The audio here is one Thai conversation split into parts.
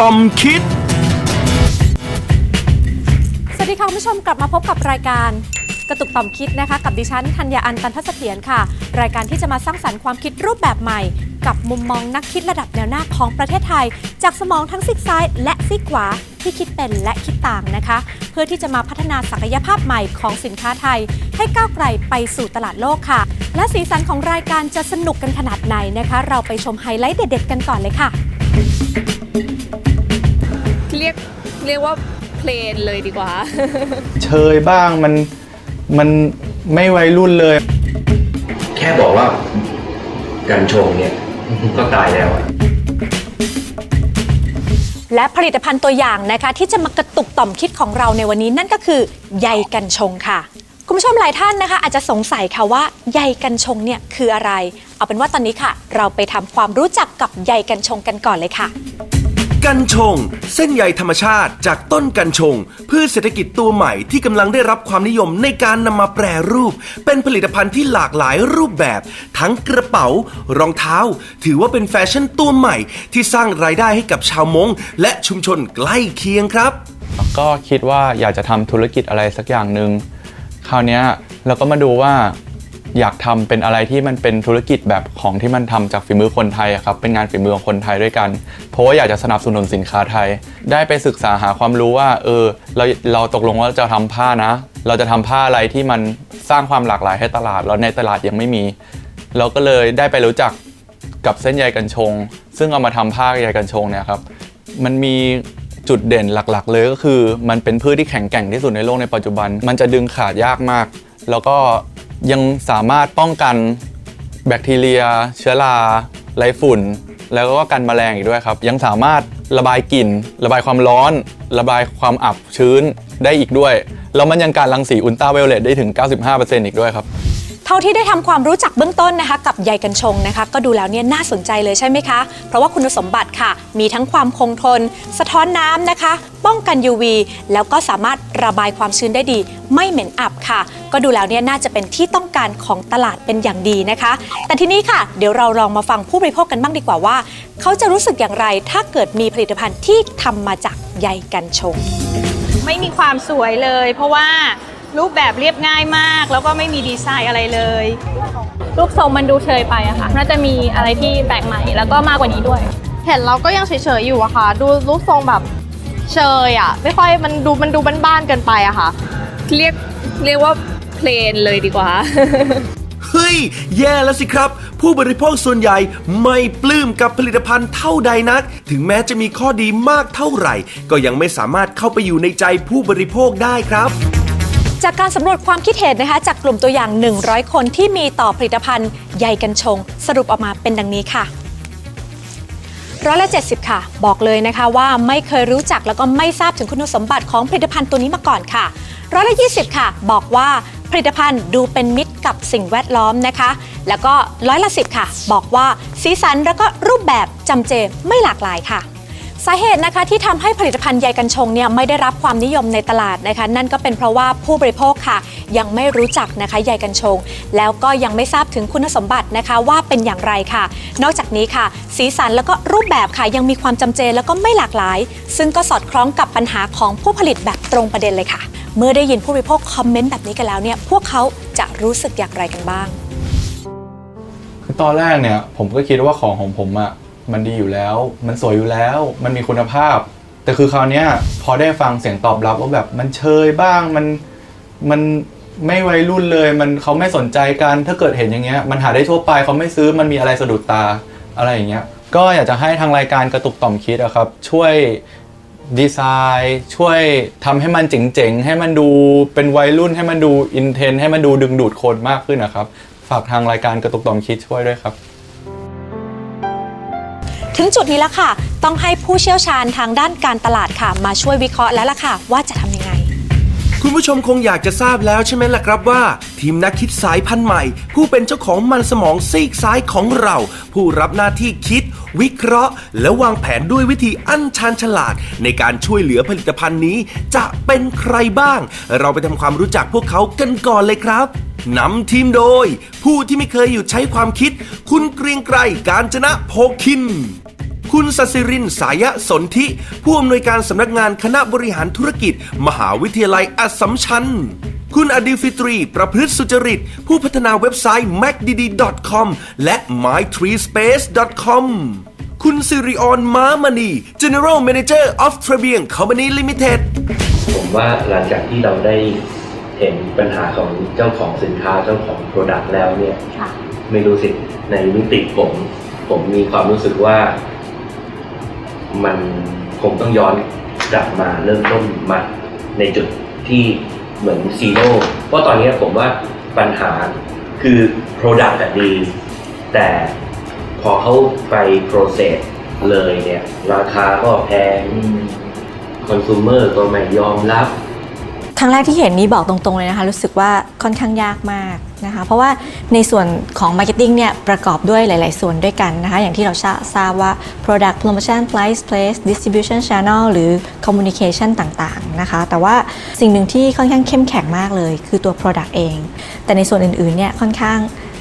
ต่อมคิด สวัสดีค่ะคุณผู้ชมกลับมาพบกับรายการกระตุกต่อมคิดนะคะ กับดิฉันธัญญาอันตันทัศเถียรค่ะ รายการที่จะมาสร้างสรรค์ความคิดรูปแบบใหม่ กับมุมมองนักคิดระดับแนวหน้าของประเทศไทย จากสมองทั้งซีกซ้ายและซีกขวาที่คิดเป็นและคิดต่างนะคะ เพื่อที่จะมาพัฒนาศักยภาพใหม่ของสินค้าไทย ให้ก้าวไกลไปสู่ตลาดโลกค่ะ และสีสันของรายการจะสนุกกันขนาดไหนนะคะ เราไปชมไฮไลท์เด็ดๆกันก่อนเลยค่ะ เรียกว่าเพลนเลยดีกว่า เชยบ้างมันมันไม่วัยรุ่นเลย แค่บอกว่ากัญชงเนี่ย ก็ตายแล้วอะและผลิตภัณฑ์ตัวอย่างนะคะ ที่จะมากระตุกต่อมคิดของเราในวันนี้นั่นก็คือใยกัญชงค่ะ คุณผู้ชมหลายท่านนะคะ อาจจะสงสัยค่ะว่าใยกัญชงเนี่ยคืออะไร เอาเป็นว่าตอนนี้ค่ะ เราไปทำความรู้จักกับใยกัญชงกันก่อนเลยค่ะ กัญชง เส้นใยธรรมชาติจากต้นกัญชง พืชเศรษฐกิจตัวใหม่ที่กำลังได้รับความนิยมในการนำมาแปรรูป เป็นผลิตภัณฑ์ที่หลากหลายรูปแบบ ทั้งกระเป๋า รองเท้า ถือว่าเป็นแฟชั่นตัวใหม่ ที่สร้างรายได้ให้กับชาวมงและชุมชนใกล้เคียงครับ ก็คิดว่าอยากจะทำธุรกิจอะไรสักอย่างหนึ่งคราวนี้เราก็มาดูว่า อยากทำเป็นอะไรที่มันเป็นธุรกิจแบบของที่มันทำจากฝีมือคนไทยอะครับเป็นงานฝีมือของคนไทยด้วยกัน เพราะว่าอยากจะสนับสนุนสินค้าไทย ได้ไปศึกษาหาความรู้ว่าเออเราเราตกลงว่าจะทำผ้านะ เราจะทำผ้าอะไรที่มันสร้างความหลากหลายให้ตลาดแล้วในตลาดยังไม่มี เราก็เลยได้ไปรู้จักกับเส้นใยกัญชง ซึ่งเอามาทำผ้าใยกัญชงเนี่ยครับมันมีจุดเด่นหลักๆ เลยก็คือ มันเป็นพืชที่แข็งแกร่งที่สุดในโลกในปัจจุบัน มันจะดึงขาดยากมาก แล้วก็ ยังสามารถป้องกันแบคทีเรีย เชื้อราไรฝุ่น แล้วก็กันแมลงอีกด้วยครับ ยังสามารถระบายกลิ่น ระบายความร้อน ระบายความอับชื้นได้อีกด้วย แล้วมันยังการรังสีอุลตราไวโอเลตได้ถึง 95%อีกด้วยครับ เท่าที่ได้ทำความรู้จักเบื้องต้นนะคะ กับใยกัญชงนะคะ ก็ดูแล้วเนี่ยน่าสนใจเลยใช่ไหมคะ เพราะว่าคุณสมบัติค่ะ มีทั้งความคงทน สะท้อนน้ำนะคะ ป้องกัน UV แล้วก็สามารถระบายความชื้นได้ดี ไม่เหม็นอับค่ะ ก็ดูแล้วเนี่ยน่าจะเป็นที่ต้องการของตลาดเป็นอย่างดีนะคะ แต่ทีนี้ค่ะ เดี๋ยวเราลองมาฟังผู้บริโภคกันบ้างดีกว่าว่า เขาจะรู้สึกอย่างไร ถ้าเกิดมีผลิตภัณฑ์ที่ทำมาจากใยกัญชง ไม่มีความสวยเลย เพราะว่า รูปแบบเรียบง่ายมาก แล้วก็ไม่มีดีไซน์อะไรเลย รูปทรงมันดูเชยไปอะค่ะ น่าจะมีอะไรที่แปลกใหม่แล้วก็มากกว่านี้ด้วย เห็นเราก็ยังเฉยๆอยู่อะค่ะ ดูรูปทรงแบบเชยอะไม่ค่อยมันดูมันดูบ้านๆเกินไปอะค่ะ เรียกเรียกว่าเพลนเลยดีกว่า เฮ้ย แย่แล้วสิครับ ผู้บริโภคส่วนใหญ่ไม่ปลื้มกับผลิตภัณฑ์เท่าใดนัก ถึงแม้จะมีข้อดีมากเท่าไหร่ ก็ยังไม่สามารถเข้าไปอยู่ในใจผู้บริโภคได้ครับ จากการสำรวจความคิดเห็นนะคะ จากกลุ่มตัวอย่าง 100 คนที่มีต่อผลิตภัณฑ์ใยกัญชง สรุปออกมาเป็นดังนี้ค่ะร้อยละ70 ค่ะ บอกเลยนะคะว่าไม่เคยรู้จักแล้วก็ไม่ทราบถึงคุณสมบัติของผลิตภัณฑ์ตัวนี้มาก่อนค่ะร้อยละ20 ค่ะ บอกว่าผลิตภัณฑ์ดูเป็นมิตรกับสิ่งแวดล้อมนะคะ แล้วก็ร้อยละ10 ค่ะ บอกว่าสีสันแล้วก็รูปแบบจำเจไม่หลากหลายค่ะ สาเหตุนะคะที่ทำให้ผลิตภัณฑ์ใยกัญชงเนี่ยไม่ได้รับความนิยมในตลาดนะคะ นั่นก็เป็นเพราะว่าผู้บริโภคค่ะ ยังไม่รู้จักนะคะใยกัญชง แล้วก็ยังไม่ทราบถึงคุณสมบัตินะคะว่าเป็นอย่างไรค่ะ นอกจากนี้ค่ะ สีสันแล้วก็รูปแบบค่ะยังมีความจำเจแล้วก็ไม่หลากหลาย ซึ่งก็สอดคล้องกับปัญหาของผู้ผลิตแบบตรงประเด็นเลยค่ะ เมื่อได้ยินผู้บริโภคคอมเมนต์แบบนี้กันแล้วเนี่ยพวกเขาจะรู้สึกอย่างไรกันบ้างคือตอนแรกเนี่ยผมก็คิดว่าของของผมอะ มันดีอยู่แล้ว มันสวยอยู่แล้ว มันมีคุณภาพ แต่คือคราวนี้พอได้ฟังเสียงตอบรับว่าแบบมันเชยบ้างมันมันไม่วัยรุ่นเลย มันเขาไม่สนใจกันถ้าเกิดเห็นอย่างเงี้ย มันหาได้ทั่วไปเขาไม่ซื้อมันมีอะไรสะดุดตาอะไรอย่างเงี้ยก็อยากจะให้ทางรายการกระตุกต่อมคิดอะครับ ช่วยดีไซน์ช่วยทำให้มันเจ๋งๆ ให้มันดูเป็นวัยรุ่นให้มันดูอินเทน ให้มันดูดึงดูดคนมากขึ้นนะครับ ฝากทางรายการกระตุกต่อมคิดช่วยด้วยครับ ถึงจุดนี้แล้วค่ะ ต้องให้ผู้เชี่ยวชาญทางด้านการตลาดค่ะ มาช่วยวิเคราะห์แล้วล่ะค่ะ ว่าจะทำยังไง คุณผู้ชมคงอยากจะทราบแล้วใช่ไหมล่ะครับว่า ทีมนักคิดสายพันธุ์ใหม่ ผู้เป็นเจ้าของมันสมองซีกซ้ายของเรา ผู้รับหน้าที่คิด วิเคราะห์ และวางแผนด้วยวิธีอันชาญฉลาด ในการช่วยเหลือผลิตภัณฑ์นี้ จะเป็นใครบ้าง เราไปทำความรู้จักพวกเขากันก่อนเลยครับนำทีมโดย ผู้ที่ไม่เคยหยุดใช้ความคิด คุณเกรียงไกรการจนะโพคิน คุณสศิรินสายสนธิ ผู้อำนวยการสำนักงานคณะบริหารธุรกิจ มหาวิทยาลัยอัสสัมชัญคุณอดิลฟิตรี ประพฤติสุจริต ผู้พัฒนาเว็บไซต์ macdd.com และ mytreespace.com คุณสิริออนม้ามณี General Manager of Trebian Company Limited ผมว่าหลังจากที่เราได้เห็นปัญหาของเจ้าของสินค้าเจ้าของโปรดักต์แล้วเนี่ย ไม่รู้สิ ในมิติผม ผมมีความรู้สึกว่า มันคงต้องย้อนกลับมาเริ่มต้นมาในจุดที่เหมือนซีโร่เพราะตอนนี้ผมว่าปัญหาคือ Product ดี แต่พอเขาไป process เลยเนี่ย ราคาก็แพงคอน sumer ก็ไม่ยอมรับ ครั้งแรกที่เห็นนี้บอกตรงๆเลยนะคะรู้สึกว่าค่อนข้างยากมากนะคะเพราะว่าในส่วนของ Marketing เนี่ยประกอบด้วยหลาย ๆ ส่วนด้วยกันนะคะอย่างที่เราทราทราบว่า Product Promotion Price Place Distribution Channel หรือ Communication ต่าง ๆ นะคะ แต่ว่าสิ่งหนึ่งที่ค่อนข้างเข้มแข็งมากเลย คือตัว Product เอง แต่ในส่วนอื่น ๆ เนี่ยค่อนข้าง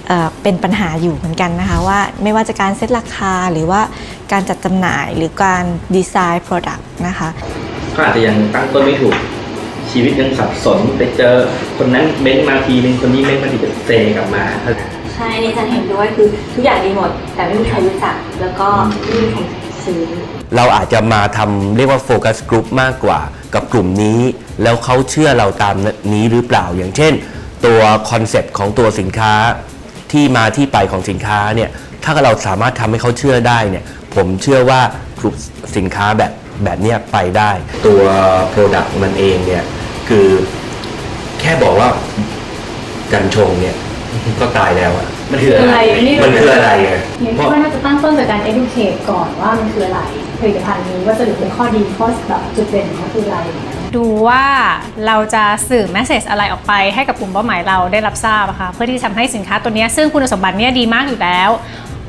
เอ่อเป็นปัญหาอยู่เหมือนกันนะคะว่าไม่ว่าจะการเซตราคาหรือว่าการจัดจำหน่ายหรือการดีไซน์ Product นะคะก็อาจจะยังตั้งต้นไม่ถูก ชีวิตยังสับสนไปเจอคนนั้นเม้นต์มาทีนึงคนนี้เม้นต์มาทีจะเซกลับมาใช่นี่ฉันเห็นด้วยคือทุกอย่างดีหมด แต่ไม่มีใครรู้จักแล้วก็ไม่มีใครซื้อเราอาจจะมาทำเรียกว่าโฟกัสกลุ่มมากกว่า กับกลุ่มนี้ แล้วเขาเชื่อเราตามนี้หรือเปล่าอย่างเช่น ตัวคอนเซ็ปต์ของตัวสินค้าที่มาที่ไปของสินค้าเนี่ยถ้าเราสามารถทำให้เขาเชื่อได้เนี่ยผมเชื่อว่ากลุ่มสินค้าแบบแบบนี้ไปได้ ตัว Product มันเองเนี่ย คือแค่บอกว่ากัญชงเนี่ย ก็ตายแล้วอะมันคืออะไรมันคืออะไรอะเนี่ยเพคิดราะ ว่าน่าจะตั้งต้นจากการ educate ก่อนว่ามันคืออะไรผลิตภัณฑ์นี้ว่าจะเป็นข้อดีข้อแบบจุดเด่นของเขาคืออะไรอย่างเงี้ย ดูว่าเราจะสื่อแมสเซจอะไรออกไปให้กับกลุ่มเป้าหมายเราได้รับทราบอะค่ะเพื่อที่จะทำให้สินค้าตัวเนี้ยซึ่งคุณสมบัติเนี้ยดีมากอยู่แล้ว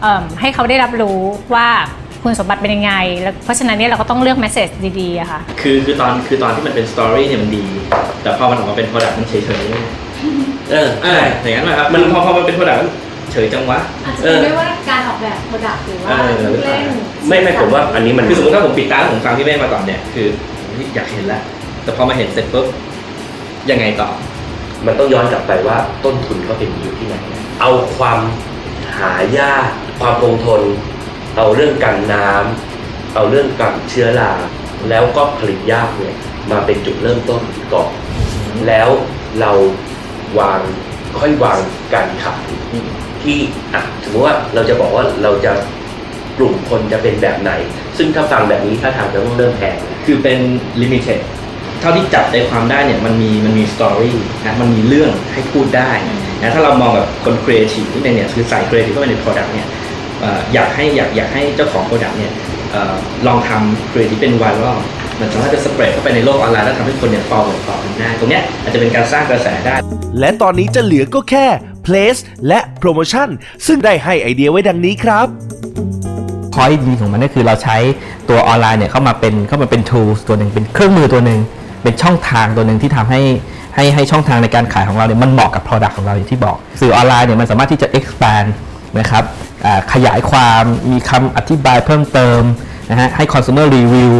เอิ่มให้เขาได้รับรู้ว่า คุณสมบัติเป็นยังไง แล้วเพราะฉะนั้นเนี่ยเราก็ต้องเลือกแมสเซจดีๆอะค่ะ คือคือตอนคือตอนที่มันเป็นสตอรี่เนี่ยมันดี แต่พอมันออกมาเป็น product มันเฉยเฉยเออๆเอออย่างนั้นนะครับมันพอพอมันเป็น product มันเฉยจังวะอาจจะเอเป็นอด้วยว่าการออกแบบ product หรือว่าเออลูกเล่นไม่ไม่ผมว่าอันนี้มันคือสมมติถ้าผมปิดตาแล้วผมฟังพี่เมฆมาก่อนเนี่ยคืออยากเห็นแล้วแต่พอมาเห็นเสร็จปุ๊บยังไงต่อ มันต้องย้อนกลับไปว่าต้นทุนเขาเป็นอยู่ที่ไหน เอาความหายากความคงทน เอาเรื่องกันน้ำเอาเรื่องกันเชื้อราแล้วก็ผลิตยากเนี่ยมาเป็นจุดเริ่มต้นก่อนแล้วเราวางค่อยวางการขายที่อะสมมติว่าเราจะบอกว่าเราจะกลุ่มคนจะเป็นแบบไหน ซึ่งถ้าฟังแบบนี้ถ้าทางจะต้องเริ่มแพงคือเป็นลิมิเต็ดเท่าที่จับใจความได้เนี่ยมันมีมันมีสตอรี่นะมันมีเรื่องให้พูดได้นะถ้าเรามองแบบคนครีเอทีฟที่เป็นเนี่ยคือใส่ครีเอทีฟเข้าไปใน Product เนี่ย อยากให้อยากอยากให้เจ้าของ Product เนี่ยเอ่อลองทำครีเอทีฟเป็นไวรัลมันสามารถจะสเปรดเข้าไปในโลกออนไลน์แล้วทำให้คนเนี่ยฟอลต่อกันได้ตรงเนี้ยอาจจะเป็นการสร้างกระแสได้ และตอนนี้จะเหลือก็แค่ Place และ Promotion ซึ่งได้ให้ไอเดียไว้ดังนี้ครับพอยดีของมันก็คือเราใช้ตัวออนไลน์เนี่ยเข้ามาเป็นเข้ามาเป็น tools ตัวหนึ่งเป็นเครื่องมือตัวหนึ่งเป็นช่องทางตัวหนึ่งที่ทำให้ให้ให้ช่องทางในการขายของเราเนี่ยมันเหมาะกับ product ของเราอย่างที่บอก สื่อออนไลน์เนี่ยมันสามารถที่จะ expand นะครับอ่า ขยายความมีคำอธิบายเพิ่มเติมนะฮะให้ consumer review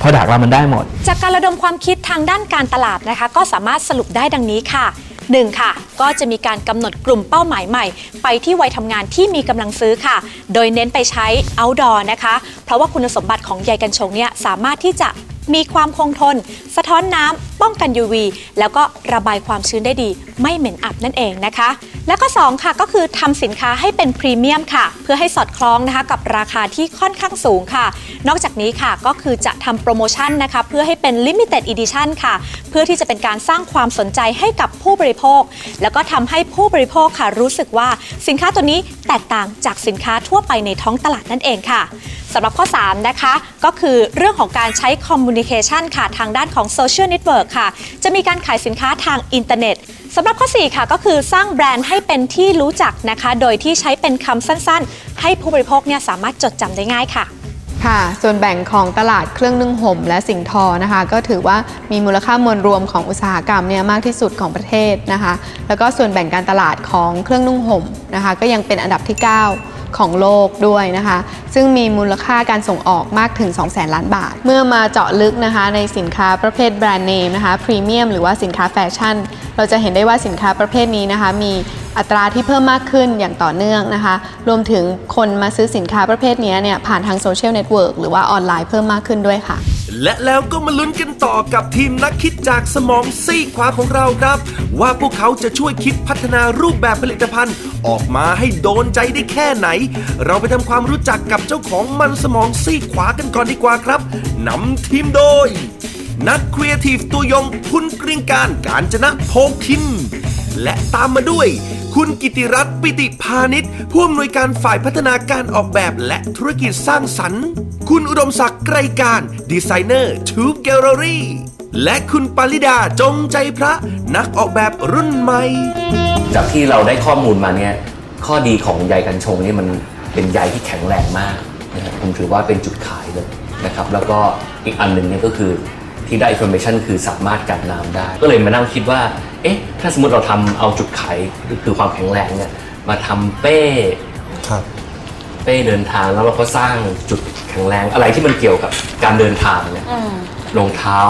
product เรามันได้หมด จากการระดมความคิดทางด้านการตลาดนะคะ ก็สามารถสรุปได้ดังนี้ค่ะ 1. ค่ะ ก็จะมีการกำหนดกลุ่มเป้าหมายใหม่ ไปที่วัยทำงานที่มีกำลังซื้อค่ะ โดยเน้นไปใช้ outdoor นะคะ เพราะว่าคุณสมบัติของใยกัญชงเนี่ยสามารถที่จะ มีความคงทน สะท้อนน้ำป้องกัน UV แล้วก็ระบายความชื้นได้ดี ไม่เหม็นอับนั่นเองนะคะ แล้วก็ 2 ค่ะก็คือทำสินค้าให้เป็นพรีเมียมค่ะ เพื่อให้สอดคล้องนะคะกับราคาที่ค่อนข้างสูงค่ะ นอกจากนี้ค่ะก็คือจะทำโปรโมชั่นนะคะ เพื่อให้เป็น Limited Edition ค่ะ เพื่อที่จะเป็นการสร้างความสนใจให้กับผู้บริโภค แล้วก็ทำให้ผู้บริโภคค่ะ รู้สึกว่าสินค้าตัวนี้แตกต่างจากสินค้าทั่วไปในท้องตลาดนั่นเองค่ะ สำหรับข้อ 3 นะคะ ก็คือเรื่องของการใช้ Communication ค่ะ ทางด้านของ Social Network ค่ะ จะมีการขายสินค้าทางอินเทอร์เน็ตสำหรับข้อ 4 ค่ะก็คือสร้างแบรนด์ให้เป็นที่รู้จักนะคะ โดยที่ใช้เป็นคำสั้นๆ ให้ผู้บริโภคเนี่ยสามารถจดจำได้ง่ายค่ะ ค่ะ ส่วนแบ่งของตลาดเครื่องนึ่งห่มและสิ่งทอนะคะ ก็ถือว่ามีมูลค่ามวลรวมของอุตสาหกรรมเนี่ยมากที่สุดของประเทศนะคะ แล้วก็ส่วนแบ่งการตลาดของเครื่องนุ่งห่มนะคะ ก็ยังเป็นอันดับที่ 9 ของโลกด้วยนะคะ ซึ่งมีมูลค่าการส่งออกมากถึง 2 0 0แสนล้านบาท เมื่อมาเจาะลึกนะคะในสินค้าประเภทแบรนด์เนมนะคะพรีเมียมหรือว่าสินค้าแฟชั่น เราจะเห็นได้ว่าสินค้าประเภทนี้นะคะ มีอัตราที่เพิ่มมากขึ้นอย่างต่อเนื่องนะคะ รวมถึงคนมาซื้อสินค้าประเภทนี้เนี่ยผ่านทางโซเชียลเน็ตเวิร์กหรือว่าออนไลน์เพิ่มมากขึ้นด้วยค่ะ และแล้วก็มาลุ้นกันต่อกับทีมนักคิดจากสมองซีกขวาของเราครับ ว่าพวกเขาจะช่วยคิดพัฒนารูปแบบผลิตภัณฑ์ ออกมาให้โดนใจได้แค่ไหน เราไปทำความรู้จักกับเจ้าของมันสมองซีกขวากันก่อนดีกว่าครับนำทีมโดย นักครีเอทีฟตัวยงคุณกริงการการจนะโพคิน และตามมาด้วย คุณกิติรัตน์ปิติพาณิชย์ผู้อำนวยการฝ่ายพัฒนาการออกแบบและธุรกิจสร้างสรรค์ คุณอุดมศักดิ์ไกรการ ดีไซเนอร์ทูบแกลเลอรี่ และคุณปาริดาจงใจพระนักออกแบบรุ่นใหม่ จากที่เราได้ข้อมูลมาเนี่ยข้อดีของใยกันชงนี่มันเป็นใยที่แข็งแรงมากนะครับผมถือว่าเป็นจุดขายเลยนะครับ แล้วก็อีกอันหนึ่งเนี่ยก็คือ ที่ได้ information คือสามารถกันน้ำได้ ก็เลยมานั่งคิดว่า เอ๊ะ ถ้าสมมติเราทำเอาจุดขายคือความแข็งแรงเนี่ยมาทำเป้ ครับ เป้เดินทางแล้วเราก็สร้างจุดแข็งแรงอะไรที่มันเกี่ยวกับการเดินทางเนี่ยรองเท้า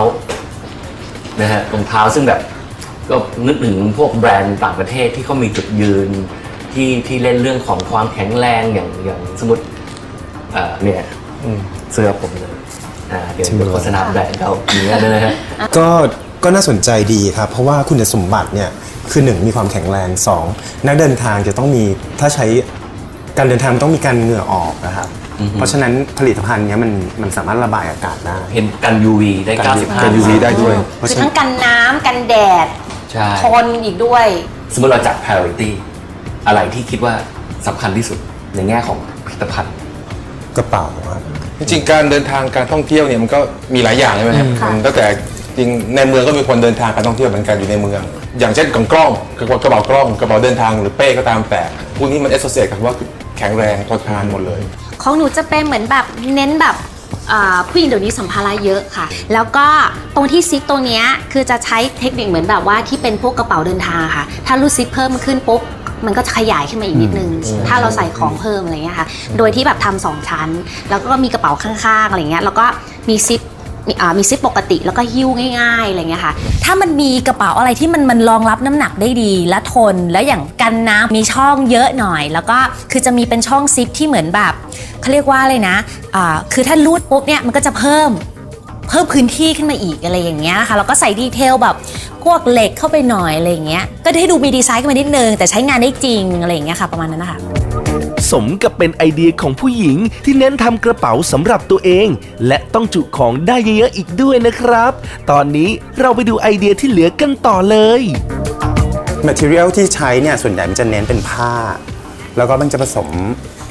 นะฮะรองเท้าซึ่งแบบก็นึกถึงพวกแบรนด์ต่างประเทศที่เขามีจุดยืนที่ที่เล่นเรื่องของความแข็งแรงอย่างอย่างสมมติเอ่อเนี่ยเสื้อผมเลย อ่าเดี๋ยวจริงเหรอโฆษณาแบรนด์เขาอย่างเงี้ยนะฮะ ก็ก็น่าสนใจดีครับ เพราะว่าคุณสมบัติเนี่ยคือหนึ่งมีความแข็งแรงสองนักเดินทางจะต้องมีถ้าใช้การเดินทางมันต้องมีการเหงื่อออกนะครับอือฮึเพราะฉะนั้นผลิตภัณฑ์เนี้ยมันมันสามารถระบายอากาศได้ เห็นกัน UV ได้กัน95กัน UV ได้ด้วย เพราะคือฉะนั้ทั้น งกันน้ำกันแดดใช่ ทนอีกด้วย สมมติเราจัด priority อะไรที่คิดว่าสำคัญที่สุดในแง่ของผลิตภัณฑ์กระเป๋าครับ จริงๆการเดินทางการท่องเที่ยวเนี่ยมันก็มีหลายอย่างใช่ไหมครับค่ะ มันตั้งแต่จริงในเมืองก็มีคนเดินทางการท่องเที่ยวเหมือนกันอยู่ในเมือง อย่างเช่นกล่องกล้องกระเป๋ากระเป๋ากล้องกระเป๋าเดินทางหรือเป้ก็ตามแต่พวกนี้มัน associate กับว่าแข็งแรงทนทานหมดเลย ของหนูจะเป็นเหมือนแบบเน้นแบบอ่าผู้หญิงเดี๋ยวนี้สัมภาระเยอะค่ะ แล้วก็ตรงที่ซิปตรงเนี้ยคือจะใช้เทคนิคเหมือนแบบว่าที่เป็นพวกกระเป๋าเดินทางค่ะ ถ้ารูดซิปเพิ่มขึ้นปุ๊บ มันก็จะขยายขึ้นมาอีกนิดนึงอืมถ้าเราใส่ของเพิ่มอะไรเงี้ยค่ะ โดยที่แบบทำสองชั้น แล้วก็มีกระเป๋าข้างๆอะไรเงี้ย แล้วก็มีซิปมีอ่ามีซิปปกติแล้วก็หิ้วง่ายๆอะไรเงี้ยค่ะ ถ้ามันมีกระเป๋าอะไรที่มันมันรองรับน้ำหนักได้ดีและทน แล้วอย่างกันน้ำมีช่องเยอะหน่อย แล้วก็คือจะมีเป็นช่องซิปที่เหมือนแบบเขาเรียกว่าอะไรนะอ่าคือถ้ารูดปุ๊บเนี่ยมันก็จะเพิ่มเพิ่มพื้นที่ขึ้นมาอีกอะไรอย่างเงี้ยนะคะแล้วก็ใส่ดีเทลแบบ พวกเหล็กเข้าไปหน่อยอะไรอย่างเงี้ย ก็ให้ดูมีดีไซน์ขึ้นมานิดนึง แต่ใช้งานได้จริงอะไรอย่างเงี้ยค่ะประมาณนั้นนะคะสมกับเป็นไอเดียของผู้หญิงที่เน้นทำกระเป๋าสำหรับตัวเอง และต้องจุของได้เยอะๆอีกด้วยนะครับ ตอนนี้เราไปดูไอเดียที่เหลือกันต่อเลย material ที่ใช้เนี่ยส่วนใหญ่มันจะเน้นเป็นผ้า แล้วก็มันจะผสม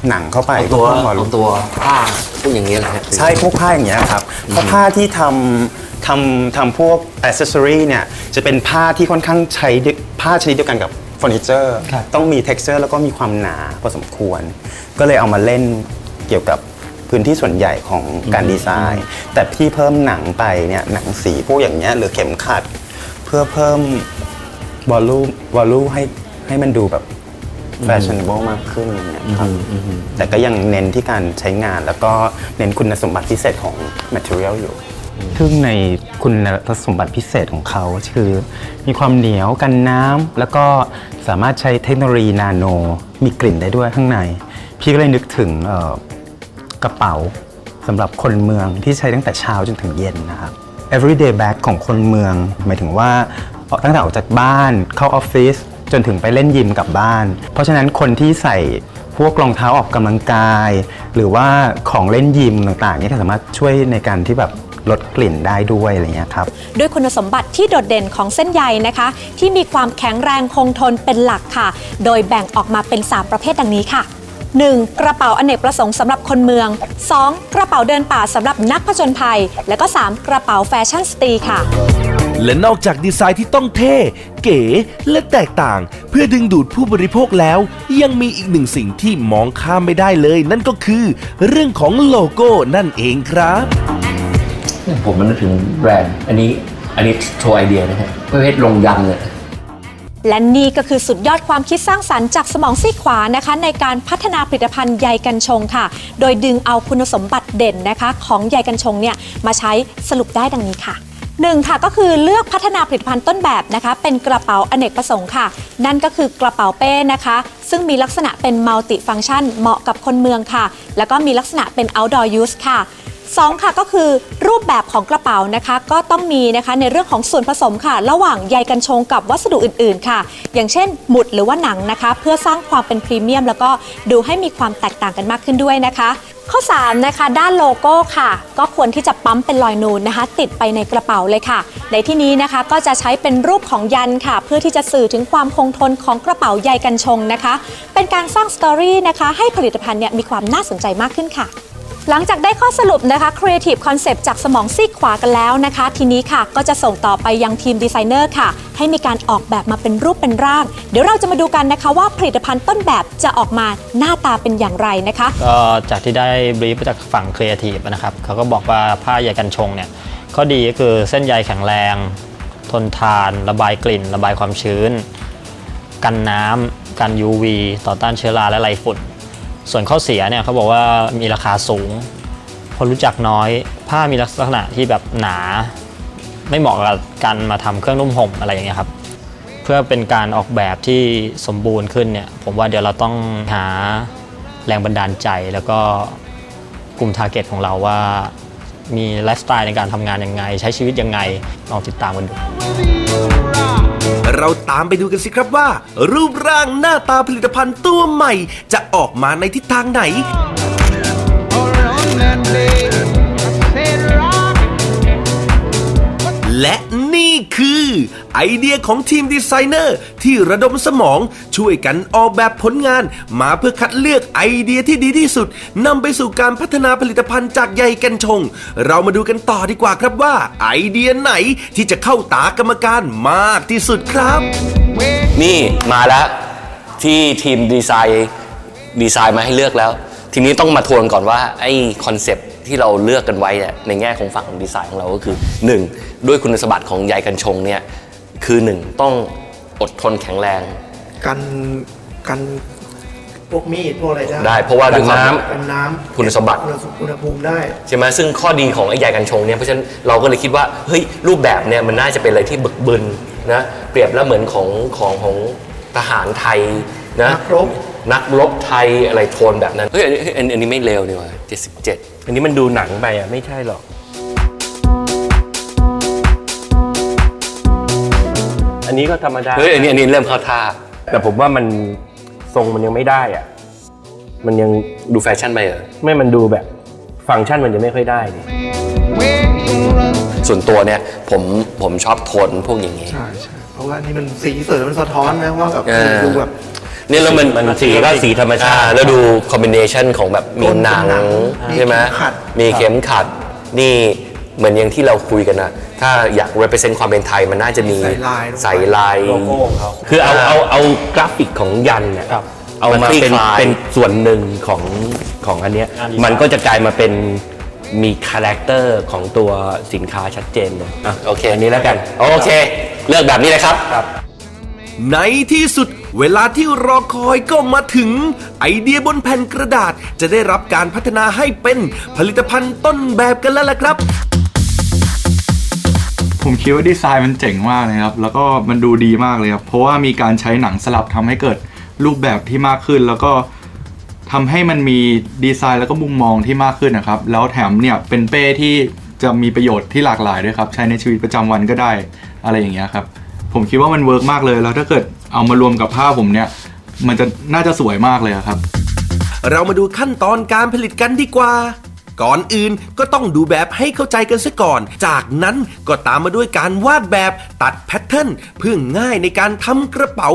หนังเข้าไปเอาตัวพื่อเอาตัวผ้าพวกอย่างเงี้ยแหละฮะ ใช่พวกผ้าอย่างเงี้ยครับเพราะผ้าที่ทำทำทำพวกอ c เซสซอรีเนี่ยจะเป็นผ้าที่ค่อนข้างใช้ด้วยผ้าชนิดเดียวกันกับเฟอร์นิเจอร์ต้องมี t e x t อร์แล้วก็มีความหนาพอสมควร ก็เลยเอามาเล่นเกี่ยวกับพื้นที่ส่วนใหญ่ของการดีไซน์ แต่ที่เพิ่มหนังไปเนี่ยหนังสีพวกอย่างเงี้ยหรือเข็มขัด เพื่อเพิ่มวอลลุ่มวอลลุ่มให้ให้มันดูแบบ แฟชั่น a b l e มากขึ้นอย่างเงี้ยครับแต่ก็ยังเน้นที่การใช้งานแล้วก็เน้นคุณสมบัติพิเศษของ material อยู่ซึ่งในคุณสมบัติพิเศษของเขาคือ มีความเหนียวกันน้ำแล้วก็สามารถใช้เทคโนโลยีนาโน มีกลิ่นได้ด้วยข้างใน พี่ก็เลยนึกถึงเอ่อกระเป๋าสำหรับคนเมืองที่ใช้ตั้งแต่เช้าจนถึงเย็นนะครับ everyday bag ของคนเมือง หมายถึงว่าตั้งแต่ออกจากบ้านเข้าออฟฟิศ จนถึงไปเล่นยิมกลับบ้าน เพราะฉะนั้นคนที่ใส่พวกรองเท้าออกกำลังกาย หรือว่าของเล่นยิมต่างๆนี่สามารถช่วยในการที่แบบลดกลิ่นได้ด้วยอะไรเงี้ยครับด้วยคุณสมบัติที่โดดเด่นของเส้นใยนะคะ ที่มีความแข็งแรงคงทนเป็นหลักค่ะ โดยแบ่งออกมาเป็น 3 ประเภทดังนี้ค่ะ 1. กระเป๋าอเนกประสงค์สำหรับคนเมือง 2. กระเป๋าเดินป่าสำหรับนักผจญภัย และก็ 3. กระเป๋าแฟชั่นสตรีค่ะ และนอกจากดีไซน์ที่ต้องเท่ เก๋และแตกต่าง เพื่อดึงดูดผู้บริโภคแล้ว ยังมีอีกหนึ่งสิ่งที่มองข้ามไม่ได้เลย นั่นก็คือ เรื่องของโลโก้นั่นเองครับ ผมมันนึกถึงแบรนด์อันนี้อันนี้โชว์ไอเดียนะฮะประเภทลงยันต์เนี่ยและนี่ก็คือสุดยอดความคิดสร้างสรรค์จากสมองซีกขวานะคะ ในการพัฒนาผลิตภัณฑ์ใยกัญชงค่ะ โดยดึงเอาคุณสมบัติเด่นนะคะ ของใยกัญชงเนี่ยมาใช้สรุปได้ดังนี้ค่ะ หนึ่งค่ะก็คือเลือกพัฒนาผลิตภัณฑ์ต้นแบบนะคะ เป็นกระเป๋าอเนกประสงค์ค่ะ นั่นก็คือกระเป๋าเป้นะคะ ซึ่งมีลักษณะเป็นมัลติฟัง c t ชันเหมาะกับคนเมืองค่ะ แล้วก็มีลักษณะเป็น outdoor use ค่ะ2ค่ะก็คือรูปแบบของกระเป๋านะคะก็ต้องมีนะคะในเรื่องของส่วนผสมค่ะ ระหว่างใยกัญชงกับวัสดุอื่นๆค่ะ อย่างเช่นหมุดหรือว่าหนังนะคะ เพื่อสร้างความเป็นพรีเมียม แล้วก็ดูให้มีความแตกต่างกันมากขึ้นด้วยนะคะ ข้อ 3 นะคะ ด้านโลโก้ค่ะ ก็ควรที่จะปั๊มเป็นรอยนูนนะคะ ติดไปในกระเป๋าเลยค่ะ ในที่นี้นะคะก็จะใช้เป็นรูปของยันค่ะ เพื่อที่จะสื่อถึงความคงทนของกระเป๋าใยกันชงนะคะ เป็นการสร้างสตอรี่นะคะ ให้ผลิตภัณฑ์เนี่ยมีความน่าสนใจมากขึ้นค่ะ หลังจากได้ข้อสรุปนะคะ Creative Concept จากสมองซีกขวากันแล้วนะคะ ทีนี้ค่ะก็จะส่งต่อไปยังทีมดีไซเนอร์ค่ะ ให้มีการออกแบบมาเป็นรูปเป็นร่าง เดี๋ยวเราจะมาดูกันนะคะว่าผลิตภัณฑ์ต้นแบบจะออกมาหน้าตาเป็นอย่างไรนะคะ ก็จากที่ได้บรีฟจากฝั่งครีเอทีฟนะครับเขาก็บอกว่าผ้าใยกันชงเนี่ยข้อดีก็คือเส้นใยแข็งแรง ทนทาน ระบายกลิ่น ระบายความชื้น กันน้ำกัน UV ต่อต้านเชื้อราและไรฝุ่น ส่วนข้อเสียเนี่ยเขาบอกว่ามีราคาสูง คนรู้จักน้อย ผ้ามีลักษณะที่แบบหนา ไม่เหมาะกับการมาทำเครื่องนุ่มห่มอะไรอย่างเงี้ยครับ เพื่อเป็นการออกแบบที่สมบูรณ์ขึ้นเนี่ย ผมว่าเดี๋ยวเราต้องหาแรงบันดาลใจแล้วก็กลุ่มทาร์เก็ตของเราว่า มีไลฟ์สไตล์ในการทำงานยังไง ใช้ชีวิตยังไง ลองติดตามกันดู เราตามไปดูกันสิครับว่า รูปร่างหน้าตาผลิตภัณฑ์ตัวใหม่ จะออกมาในทิศทางไหน ไอเดียของทีมดีไซเนอร์ ที่ระดมสมองช่วยกันออกแบบผลงาน มาเพื่อคัดเลือกไอเดียที่ดีที่สุดนำไปสู่การพัฒนาผลิตภัณฑ์จากใยกัญชง เรามาดูกันต่อดีกว่าครับว่า ไอเดียไหนที่จะเข้าตากรรมการมากที่สุดครับ นี่มาแล้วที่ทีมดีไซน์ดีไซน์มาให้เลือกแล้ว ทีนี้ต้องมาทวนก่อนว่าไอ้คอนเซปต์ที่เราเลือกกันไว้เนี่ยในแง่ของฝั่งดีไซน์ของเราก็คือ 1. ด้วยคุณสมบัติของใยกัญชงเนี่ย คือ1ต้องอดทนแข็งแรง กันกันพวกมีดพวกอะไรได้ได้เพราะว่าด้วยความ กันน้ำคุณสมบัติ อุณหภูมิได้ ใช่ไหมซึ่งข้อดีของไอ้ใยกัญชงเนี่ยเพราะฉะนั้นเราก็เลยคิดว่าเฮ้ยรูปแบบเนี่ยมันน่าจะเป็นอะไรที่บึกบึนนะเปรียบแล้วเหมือนของของของทหารไทยนะนักรบ นักรบไทยอะไรโทนแบบนั้นเฮ้ยอันนี้อันอันนี้ไม่เลวนี่หว่า77 อันนี้มันดูหนังไปอะ ไม่ใช่หรอก อันนี้ก็ธรรมดา เฮ้ยอันนี้อันนี้เริ่มเข้าท่า แต่ผมว่ามันทรงมันยังไม่ได้อะ มันยังดูแฟชั่นไปเหรอไม่มันดูแบบฟังก์ชันมันยังไม่ค่อยได้ดิส่วนตัวเนี่ยผมผมชอบโทนพวกอย่างนี้ ใช่ใช่เพราะว่านี่มันสีเสริมมันสะท้อนนะว่าแบบเออ ดูแบบ เนี่ยแล้วมันมันสีก็สีธรรมชาติ อ่แล้วดูคอมบิเนชันของแบบมีหนังหนังใช่ไหมมีเข็มขัด มีเข็มขัด นี่ เหมือนอย่างที่เราคุยกันนะถ้าอยาก represent ความเป็นไทยมันน่าจะมีใส่ลายใส่ลาย โลโก้ของเขา คือเอาเอาเอากราฟิกของยันเนี่ยเอามาคลี่เป็นคลาย เป็นส่วนหนึ่งของของอันเนี้ยงานดีไซน์ มันก็จะกลายมาเป็นมีคาแรคเตอร์ของตัวสินค้าชัดเจนเลยอะโอเคอันนี้แล้วกัน โอเค เลือกแบบนี้เลยครับ ในที่สุดเวลาที่รอคอยก็มาถึง ไอเดียบนแผ่นกระดาษจะได้รับการพัฒนาให้เป็นผลิตภัณฑ์ต้นแบบกันแล้วล่ะครับ ผมคิดว่าดีไซน์มันเจ๋งมากเลยครับ แล้วก็มันดูดีมากเลยครับ เพราะว่ามีการใช้หนังสลับทำให้เกิดรูปแบบที่มากขึ้น แล้วก็ทำให้มันมีดีไซน์แล้วก็มุมมองที่มากขึ้นนะครับ แล้วแถมเนี่ยเป็นเป้ที่จะมีประโยชน์ที่หลากหลายด้วยครับ ใช้ในชีวิตประจำวันก็ได้อะไรอย่างเงี้ยครับ ผมคิดว่ามันเวิร์กมากเลย แล้วถ้าเกิดเอามารวมกับผ้าผมเนี่ย มันจะน่าจะสวยมากเลยครับ เรามาดูขั้นตอนการผลิตกันดีกว่า ก่อนอื่นก็ต้องดูแบบให้เข้าใจกันซะก่อน จากนั้นก็ตามมาด้วยการวาดแบบตัดแพทเทิร์นเพื่อง่ายในการทำกระเป๋า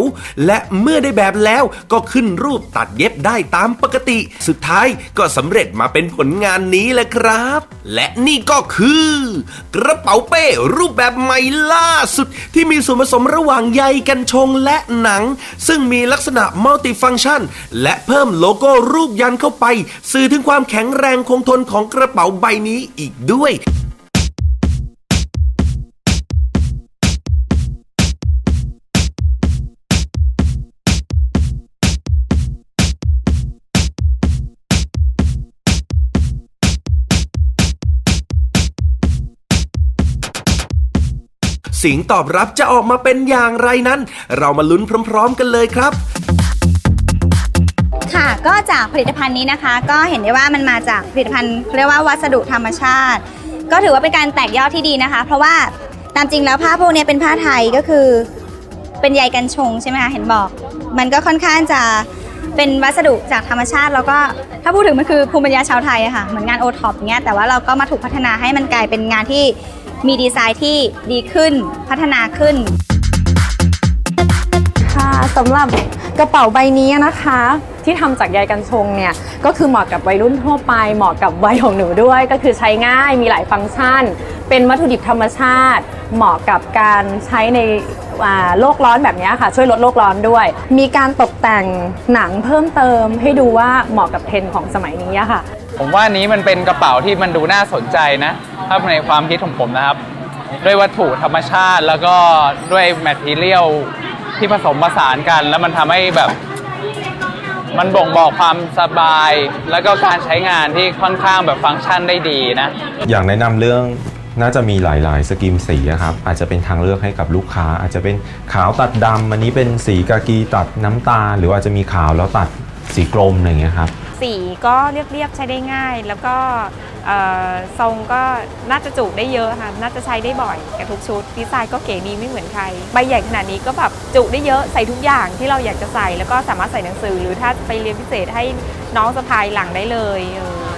และเมื่อได้แบบแล้วก็ขึ้นรูปตัดเย็บได้ตามปกติ สุดท้ายก็สำเร็จมาเป็นผลงานนี้แหละครับ และนี่ก็คือ กระเป๋าเป้รูปแบบใหม่ล่าสุด ที่มีส่วนผสมระหว่างใยกันชงและหนัง ซึ่งมีลักษณะมัลติฟัง c t ชัน และเพิ่มโลโก้รูปยันเข้าไป สื่อถึงความแข็งแรงคงทนของกระเป๋าใบนี้อีกด้วยเสียงตอบรับจะออกมาเป็นอย่างไรนั้น เรามาลุ้นพร้อม ๆ กันเลยครับ ก็จากผลิตภัณฑ์นี้นะคะ ก็เห็นได้ว่ามันมาจากผลิตภัณฑ์เรียกว่าวัสดุธรรมชาติ ก็ถือว่าเป็นการแตกยอดที่ดีนะคะ เพราะว่าตามจริงแล้วผ้าพวกนี้เป็นผ้าไทยก็คือเป็นใยกันชงใช่ไหมคะเห็นบอก มันก็ค่อนข้างจะเป็นวัสดุจากธรรมชาติ แล้วก็ถ้าพูดถึงมันคือภูมิปัญญาชาวไทยอะค่ะเหมือนงานโอท็อปเงี้ยแต่ว่าเราก็มาถูกพัฒนาให้มันกลายเป็นงานที่มีดีไซน์ที่ดีขึ้นพัฒนาขึ้น ค่ะสำหรับกระเป๋าใบนี้นะคะ ที่ทำจากใยกันชงเนี่ยก็คือเหมาะกับวัยรุ่นทั่วไป เหมาะกับวัยของหนูด้วย ก็คือใช้ง่ายมีหลายฟังก์ชัน เป็นวัตถุดิบธรรมชาติ เหมาะกับการใช้ในโลกร้อนแบบนี้ค่ะ ช่วยลดโลกร้อนด้วย มีการตกแต่งหนังเพิ่มเติม ให้ดูว่าเหมาะกับเทรนด์ของสมัยนี้ค่ะ ผมว่านนี้มันเป็นกระเป๋าที่มันดูน่าสนใจนะถ้าในความคิดของผมนะครับ ด้วยวัตถุธรรมชาติแล้วก็ด้วยแมทเทียล ที่ผสมผสานกัน แล้วมันทำให้แบบ มันบ่งบอกความสบาย แล้วก็การใช้งานที่ค่อนข้างแบบฟังก์ชันได้ดีนะ อย่างแนะนำเรื่องน่าจะมีหลาย ๆ สกิมสีอะครับ อาจจะเป็นทางเลือกให้กับลูกค้า อาจจะเป็นขาวตัดดำอันนี้เป็นสีกากีตัดน้ำตาล หรืออาจจะมีขาวแล้วตัด สีกรมอะไรอย่างเงี้ยครับ สีก็เรียบๆใช้ได้ง่าย แล้วก็เอ่อทรงก็น่าจะจุได้เยอะค่ะน่าจะใช้ได้บ่อยกับทุกชุดดีไซน์ก็เก๋ดีไม่เหมือนใครใบใหญ่ขนาดนี้ก็แบบจุได้เยอะใส่ทุกอย่างที่เราอยากจะใส่แล้วก็สามารถใส่หนังสือ หรือถ้าไปเรียนพิเศษให้น้องสะพายหลังได้เลยเออ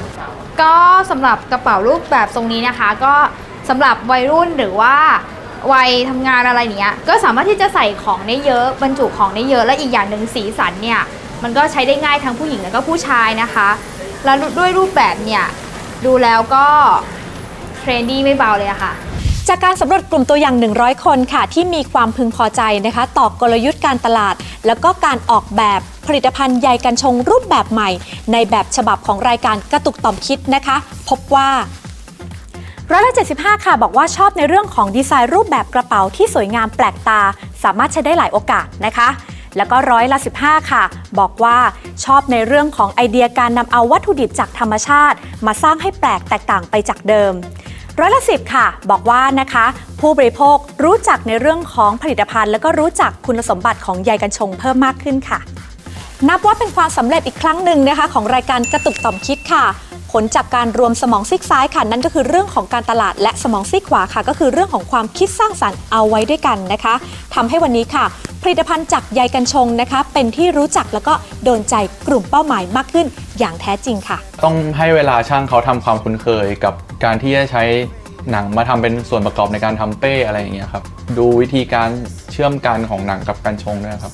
ก็สำหรับกระเป๋ารูปแบบทรงนี้นะคะ ก็สำหรับวัยรุ่นหรือว่าวัยทำงานอะไรเนี้ยก็สามารถที่จะใส่ของได้เยอะบรรจุของได้เยอะและอีกอย่างหนึ่งสีสันเนี่ย มันก็ใช้ได้ง่ายทั้งผู้หญิงแล้วก็ผู้ชายนะคะ แล้วด้วยรูปแบบเนี่ยดูแล้วก็เทรนดี้ไม่เบาเลยอะค่ะจากการสำรวจกลุ่มตัวอย่าง 100 คนค่ะ ที่มีความพึงพอใจนะคะ ต่อกลยุทธ์การตลาด แล้วก็การออกแบบผลิตภัณฑ์ใยกันชงรูปแบบใหม่ ในแบบฉบับของรายการกระตุกต่อมคิดนะคะ พบว่าร้อยละ75 ค่ะ บอกว่าชอบในเรื่องของดีไซน์รูปแบบกระเป๋าที่สวยงามแปลกตา สามารถใช้ได้หลายโอกาสนะคะ แล้วก็ร้อยละ 15 ค่ะ บอกว่าชอบในเรื่องของไอเดียการนำเอาวัตถุดิบจากธรรมชาติ มาสร้างให้แปลกแตกต่างไปจากเดิมร้อยละสิบค่ะ บอกว่านะคะ ผู้บริโภครู้จักในเรื่องของผลิตภัณฑ์ แล้วก็รู้จักคุณสมบัติของใยกัญชงเพิ่มมากขึ้นค่ะ นับว่าเป็นความสำเร็จอีกครั้งหนึ่งนะคะ ของรายการกระตุกต่อมคิดค่ะ ผลจากการรวมสมองซีกซ้ายค่ะนั่นก็คือเรื่องของการตลาดและสมองซีกขวาค่ะ ก็คือเรื่องของความคิดสร้างสรรค์เอาไว้ด้วยกันนะคะทำให้วันนี้ค่ะ ผลิตภัณฑ์จากใยกัญชงนะคะ เป็นที่รู้จักแล้วก็โดนใจกลุ่มเป้าหมายมากขึ้นอย่างแท้จริงค่ะ ต้องให้เวลาช่างเขาทำความคุ้นเคยกับการที่จะใช้หนังมาทำเป็นส่วนประกอบในการทำเป้อะไรอย่างเงี้ยครับดูวิธีการเชื่อมกันของหนังกับการชงด้วยครับ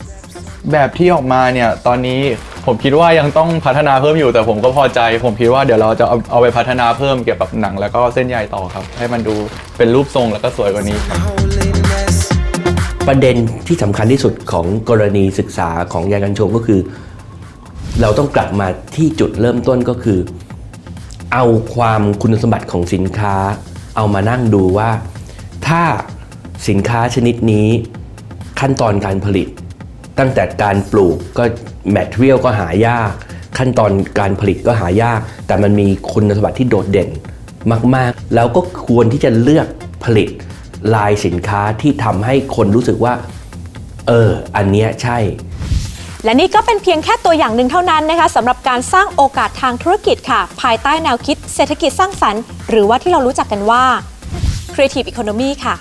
แบบที่ออกมาเนี่ยตอนนี้ผมคิดว่ายังต้องพัฒนาเพิ่มอยู่แต่ผมก็พอใจ ผมคิดว่าเดี๋ยวเราจะเอาเอาไปพัฒนาเพิ่มเกี่ยวกับหนังแล้วก็เส้นใยต่อครับ ให้มันดูเป็นรูปทรงแล้วก็สวยกว่านี้ครับ ประเด็นที่สำคัญที่สุดของกรณีศึกษาของยากันชงก็คือ เราต้องกลับมาที่จุดเริ่มต้นก็คือ เอาความคุณสมบัติของสินค้า เอามานั่งดูว่า ถ้าสินค้าชนิดนี้ขั้นตอนการผลิต ตั้งแต่การปลูกก็แมทเทียลก็หายาก ขั้นตอนการผลิตก็หายาก แต่มันมีคุณสมบัติที่โดดเด่นมาก ๆ แล้วก็ควรที่จะเลือกผลิตลายสินค้าที่ทำให้คนรู้สึกว่า เออ อันเนี้ยใช่ และนี่ก็เป็นเพียงแค่ตัวอย่างหนึ่งเท่านั้นนะคะสำหรับการสร้างโอกาสทางธุรกิจค่ะ ภายใต้แนวคิดเศรษฐกิจสร้างสรรค์ หรือว่าที่เรารู้จักกันว่า Creative Economy ค่ะ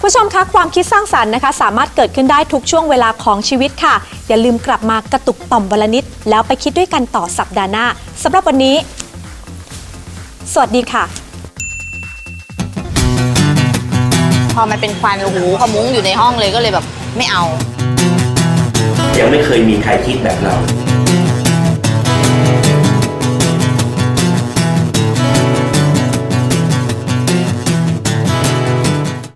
ผู้ชมคะความคิดสร้างสรรค์นะคะ สามารถเกิดขึ้นได้ทุกช่วงเวลาของชีวิตค่ะ อย่าลืมกลับมากระตุกต่อมวลนิด แล้วไปคิดด้วยกันต่อสัปดาห์หน้าสำหรับวันนี้ สวัสดีค่ะ พอมันเป็นควันโอ้โหขมุ้งอยู่ในห้องเลยก็เลยแบบไม่เอา ยังไม่เคยมีใครคิดแบบเรา